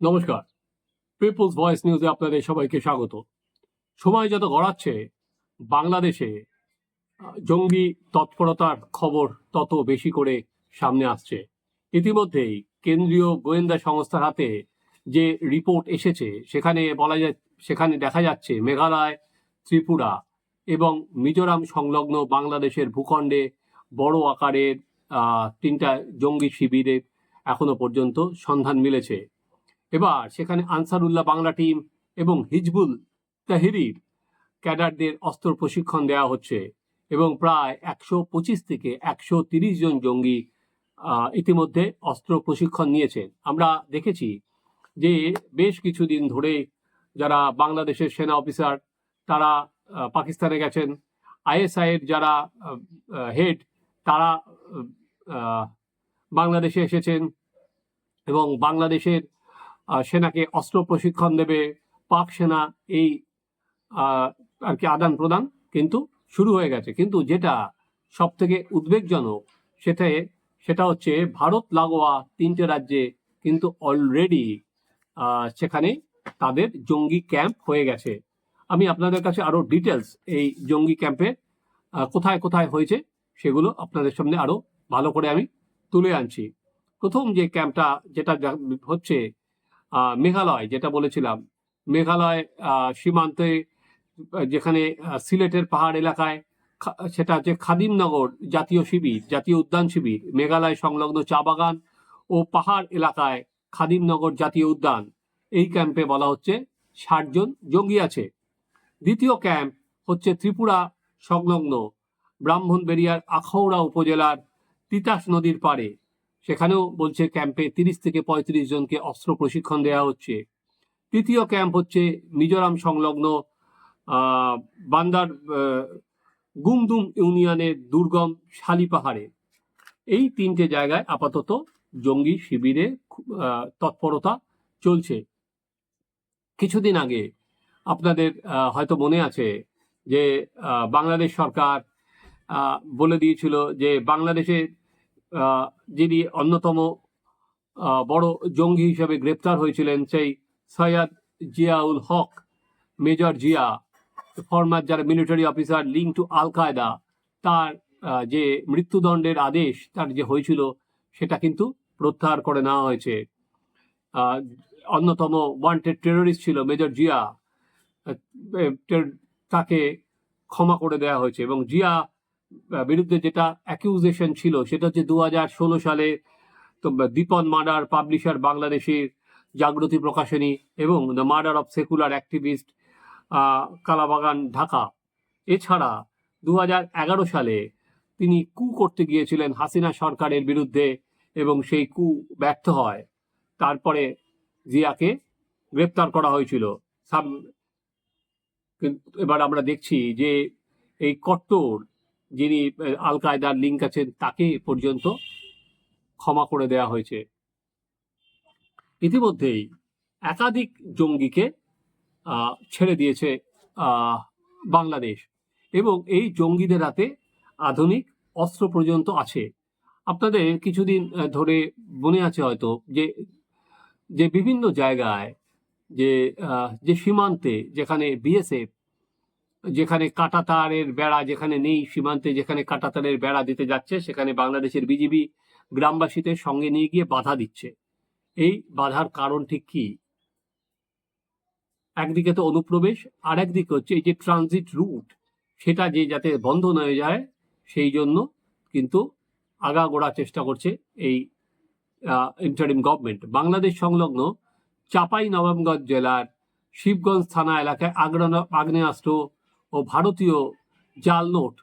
নমস্কার। People's voice নিউজে আপনাদের সবাইকে স্বাগত। সময় যত গড়াচ্ছে, বাংলাদেশে জঙ্গি তৎপরতার খবর তত বেশি করে সামনে আসছে। ইতিমধ্যেই কেন্দ্রীয় গোয়েন্দা সংস্থার হাতে যে রিপোর্ট এসেছে, সেখানে বলা যায়, সেখানে দেখা যাচ্ছে মেঘালয়, ত্রিপুরা এবং মিজোরাম সংলগ্ন বাংলাদেশের ভূখণ্ডে বড় আকারের তিনটা জঙ্গি শিবিরে এখনও পর্যন্ত সন্ধান মিলেছে। এবার সেখানে আনসারুল্লাহ বাংলা টিম এবং হিজবুল তাহিরির ক্যাডারদের অস্ত্র প্রশিক্ষণ দেওয়া হচ্ছে এবং প্রায় একশো পঁচিশ থেকে একশো তিরিশ জন জঙ্গি ইতিমধ্যে অস্ত্র প্রশিক্ষণ নিয়েছেন আমরা দেখেছি যে বেশ কিছুদিন ধরে যারা বাংলাদেশের সেনা অফিসার, তারা পাকিস্তানে গেছেন। আইএসআই এর যারা হেড, তারা বাংলাদেশে এসেছেন এবং বাংলাদেশের সেনাকে অস্ত্র প্রশিক্ষণ দেবে, পাক সেনা এই আর কি আদান প্রদান কিন্তু শুরু হয়ে গেছে। কিন্তু যেটা সব থেকে উদ্বেগজনক সেটাই সেটা হচ্ছে ভারত, লাগোয়া তিনটে রাজ্যে কিন্তু অলরেডি সেখানে তাদের জঙ্গি ক্যাম্প হয়ে গেছে। আমি আপনাদের কাছে আরও ডিটেলস এই জঙ্গি ক্যাম্পে কোথায় কোথায় হয়েছে সেগুলো আপনাদের সামনে আরও ভালো করে আমি তুলে আনছি। প্রথম যে ক্যাম্পটা, যেটা হচ্ছে মেঘালয়, যেটা বলেছিলাম। মেঘালয় সীমান্তে যেখানে সিলেটের পাহাড় এলাকায় সেটা হচ্ছে খাদিমনগর জাতীয় শিবির, জাতীয় উদ্যান শিবির, মেঘালয় সংলগ্ন চা বাগান ও পাহাড় এলাকায় খাদিমনগর জাতীয় উদ্যান। এই ক্যাম্পে বলা হচ্ছে ষাট জন জঙ্গি আছে। দ্বিতীয় ক্যাম্প হচ্ছে ত্রিপুরা সংলগ্ন ব্রাহ্মণবেড়িয়ার আখৌড়া উপজেলার তিতাস নদীর পাড়ে। সেখানেও বলছে ক্যাম্পে তিরিশ থেকে পঁয়ত্রিশ জনকে অস্ত্র প্রশিক্ষণ দেওয়া হচ্ছে। তৃতীয় ক্যাম্প হচ্ছে মিজোরাম সংলগ্ন বান্দার গুমদুম ইউনিয়নের দুর্গম শালি পাহাড়ে। এই তিনটে জায়গায় আপাতত জঙ্গি শিবিরে তৎপরতা চলছে। কিছুদিন আগে আপনাদের হয়তো মনে আছে যে বাংলাদেশ সরকার বলে দিয়েছিল যে বাংলাদেশে যিনি অন্যতম বড় জঙ্গি হিসেবে গ্রেপ্তার হয়েছিলেন সেই সৈয়দ জিয়াউল হক, মেজর জিয়া ফরমার যারা military officer link to al Qaeda তার যে মৃত্যুদণ্ডের আদেশ, তার যে হয়েছিল, সেটা কিন্তু প্রত্যাহার করে নেওয়া হয়েছে। অন্যতম ওয়ান্টেড টেররিস্ট ছিল মেজর জিয়া তাকে ক্ষমা করে দেওয়া হয়েছে এবং জিয়া বিরুদ্ধে যেটা অ্যাকিউজেশন ছিল, সেটা হচ্ছে দু হাজার ষোলো সালে, তো দীপন মার্ডার পাবলিশার বাংলাদেশের জাগ্রতি প্রকাশনী এবং the murder of secular activist Kalabagan, Dhaka. এছাড়া দু সালে তিনি কু করতে গিয়েছিলেন হাসিনা সরকারের বিরুদ্ধে এবং সেই কু ব্যর্থ হয়। তারপরে জিয়াকে গ্রেপ্তার করা হয়েছিল। এবার আমরা দেখছি যে এই কট্টর যিনি আল কায়দার লিঙ্ক আছেন তাকে পর্যন্ত ক্ষমা করে দেওয়া হয়েছে। ইতিমধ্যেই একাধিক জঙ্গিকে ছেড়ে দিয়েছে বাংলাদেশ। এবং এই জঙ্গিদের হাতে আধুনিক অস্ত্র পর্যন্ত আছে। আপনাদের কিছুদিন ধরে মনে আছে হয়তো যে যে বিভিন্ন জায়গায় যে যে সীমান্তে যেখানে বিএসএফ যেখানে কাটাতারের বেড়া যেখানে নেই, সীমান্তে যেখানে কাটাতারের বেড়া দিতে যাচ্ছে, সেখানে বাংলাদেশের বিজিবি গ্রামবাসীদের সঙ্গে নিয়ে গিয়ে বাধা দিচ্ছে। এই বাধার কারণ ঠিক কি? একদিকে তো অনুপ্রবেশ আর একদিকে হচ্ছে এই যে ট্রানজিট রুট সেটা যে যাতে বন্ধ না হয়ে যায়, সেই জন্য কিন্তু আগাগোড়া চেষ্টা করছে এই ইন্টারিম গভর্নমেন্ট বাংলাদেশ সংলগ্ন চাপাই নবাবগঞ্জ জেলার শিবগঞ্জ থানা এলাকায় আগ্নেয়াস্ত্র ও ভারতীয় জাল নোট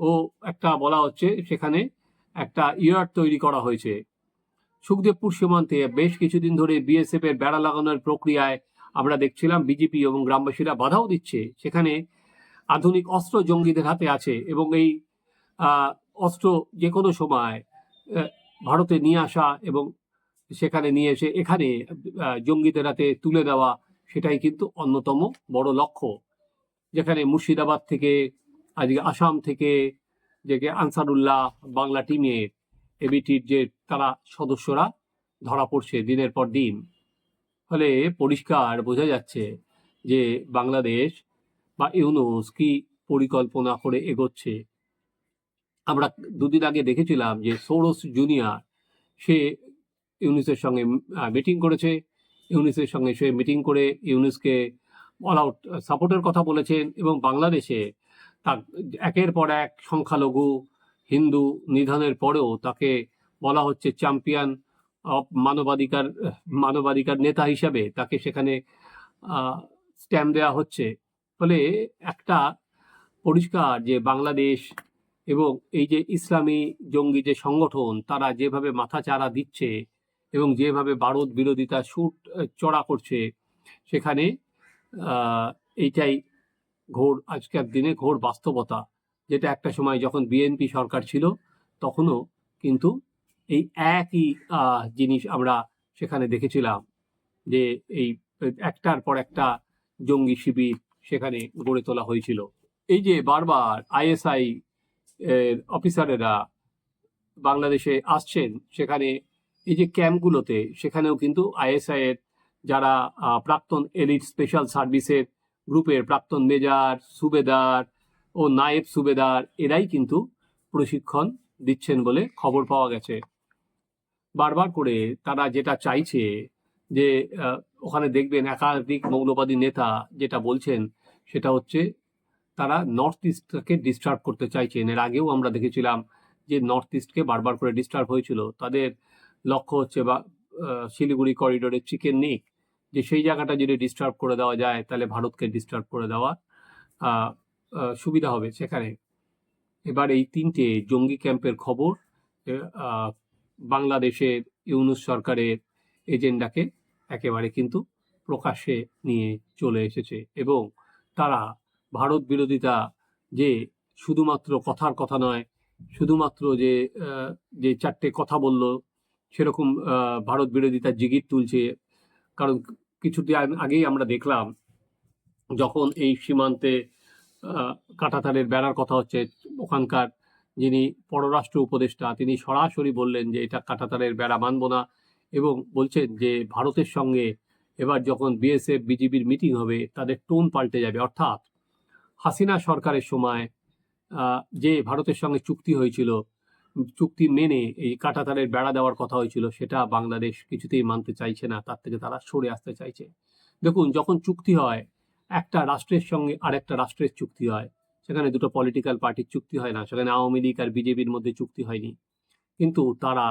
ও একটা বলা হচ্ছে সেখানে একটা ইয়ার্ড তৈরি করা হয়েছে। সুখদেবপুর সীমান্তে বেশ কিছুদিন ধরে বিএসএফ এর বেড়া লাগানোর প্রক্রিয়ায় আমরা দেখছিলাম বিজেপি এবং গ্রামবাসীরা বাধাও দিচ্ছে। সেখানে আধুনিক অস্ত্র জঙ্গিদের হাতে আছে এবং এই অস্ত্র যে কোনো সময় ভারতে নিয়ে আসা এবং সেখানে নিয়ে এসে এখানে জঙ্গিদের হাতে তুলে দেওয়া সেটাই কিন্তু অন্যতম বড় লক্ষ্য। যেখানে মুর্শিদাবাদ থেকে, আজকে আসাম থেকে যে আনসারুল্লাহ বাংলা টিমের এবিটির যে তারা সদস্যরা ধরা পড়ছে দিনের পর দিন। ফলে পরিষ্কার বোঝা যাচ্ছে যে বাংলাদেশ বা ইউনুস কি পরিকল্পনা করে এগোচ্ছে। আমরা দুদিন আগে দেখেছিলাম যে সোরস জুনিয়র সে ইউনিসের সঙ্গে মিটিং করেছে। ইউনিসের সঙ্গে সে মিটিং করে ইউনিসকে অল আউট সাপোর্টের কথা বলেছেন এবং বাংলাদেশে তার একের পর এক সংখ্যালঘু, হিন্দু নিধনের পরেও তাকে বলা হচ্ছে চ্যাম্পিয়ন অফ মানবাধিকার মানবাধিকার নেতা হিসাবে তাকে সেখানে স্ট্যাম্প দেওয়া হচ্ছে। ফলে একটা পরিষ্কার যে বাংলাদেশ এবং এই যে ইসলামী জঙ্গি যে সংগঠন, তারা যেভাবে মাথা চারা দিচ্ছে এবং যেভাবে ভারত বিরোধিতা, সুট, চড়া করছে, সেখানে এইটাই ঘোর, আজকের দিনে ঘোর বাস্তবতা, যেটা একটা সময় যখন বিএনপি সরকার ছিল, তখনও কিন্তু এই একই জিনিস আমরা সেখানে দেখেছিলাম, যে এই একটার পর একটা জঙ্গি শিবির সেখানে গড়ে তোলা হয়েছিল। এই যে বারবার আইএসআই এর অফিসারেরা বাংলাদেশে আসছেন, সেখানে এই যে ক্যাম্পগুলোতে, সেখানেও কিন্তু আইএসআই এর যারা প্রাক্তন এলিট স্পেশাল সার্ভিসের গ্রুপের প্রাক্তন মেজার, সুবেদার ও নায়েব সুবেদার এরাই কিন্তু প্রশিক্ষণ দিচ্ছেন বলে খবর পাওয়া গেছে। বারবার করে তারা যেটা চাইছে যে ওখানে দেখবেন একাধিক মৌলবাদী নেতা যেটা বলছেন সেটা হচ্ছে তারা নর্থ ইস্টকে ডিস্টার্ব করতে চাইছেন। এর আগেও আমরা দেখেছিলাম যে নর্থ ইস্টকে বারবার করে ডিস্টার্ব হয়েছিল। তাদের লক্ষ্য হচ্ছে বা শিলিগুড়ি করিডোরে চিকেন নিক যে সেই জায়গাটা যদি ডিস্টার্ব করে দেওয়া যায়, তাহলে ভারতকে ডিস্টার্ব করে দেওয়া সুবিধা হবে সেখানে। এবার এই তিনটে জঙ্গি ক্যাম্পের খবর বাংলাদেশের ইউনুস সরকারের এজেন্ডাকে একেবারে কিন্তু প্রকাশ্যে নিয়ে চলে এসেছে এবং তারা ভারত বিরোধিতা যে শুধুমাত্র কথার কথা নয়, শুধুমাত্র যে যে চারটে কথা বলল, সেরকম ভারত বিরোধিতা জিগির তুলছে। কারণ কিছুদিন আগেই আমরা দেখলাম যখন এই সীমান্তে কাঁটাতারের বেড়ার কথা হচ্ছে, ওখানকার যিনি পররাষ্ট্র উপদেষ্টা, তিনি সরাসরি বললেন যে এটা কাঁটাতারের বেড়া মানব না এবং বলছেন যে ভারতের সঙ্গে এবার যখন বিএসএফ, বিজিবির মিটিং হবে, তাদের টোন পাল্টে যাবে। অর্থাৎ হাসিনা সরকারের সময় যে ভারতের সঙ্গে চুক্তি হয়েছিল চুক্তি মেনে এই কাঁটাতারের বেড়া দেওয়ার কথা হয়েছিল, সেটা বাংলাদেশ কিছুতেই মানতে চাইছে না, তার থেকে তারা সরে আসতে চাইছে। দেখুন, যখন চুক্তি হয়, একটা রাষ্ট্রের সঙ্গে আরেকটা রাষ্ট্রের চুক্তি হয়, সেখানে দুটো পলিটিক্যাল পার্টির চুক্তি হয় না, সেখানে আওয়ামী লীগ আর বিজেপির মধ্যে চুক্তি হয়নি। কিন্তু তারা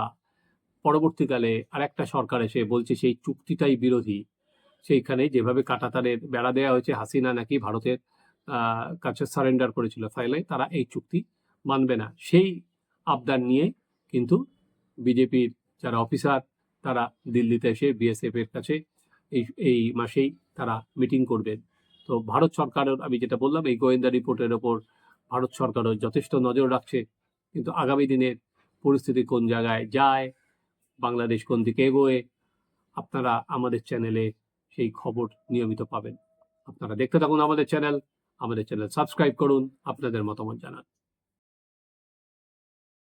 পরবর্তীকালে আরেকটা সরকার এসে বলছে, সেই চুক্তিটাই বিরোধী। সেইখানে যেভাবে কাটাতারের বেড়া দেওয়া হয়েছে, হাসিনা নাকি ভারতের কাছে সারেন্ডার করেছিল ফাইলে তারা এই চুক্তি মানবে না। সেই আবদার নিয়ে কিন্তু বিজেপির যারা অফিসার, তারা দিল্লিতে এসে বিএসএফ এর কাছে এই এই মাসেই তারা মিটিং করবেন। তো ভারত সরকারের, আমি যেটা বললাম, এই গোয়েন্দা রিপোর্টের ওপর ভারত সরকারও যথেষ্ট নজর রাখছে। কিন্তু আগামী দিনের পরিস্থিতি কোন জায়গায় যায়, বাংলাদেশ কোন দিকে এগোয়, আপনারা আমাদের চ্যানেলে সেই খবর নিয়মিত পাবেন। আপনারা দেখতে থাকুন আমাদের চ্যানেল আমাদের চ্যানেল সাবস্ক্রাইব করুন, আপনাদের মতামত জানান।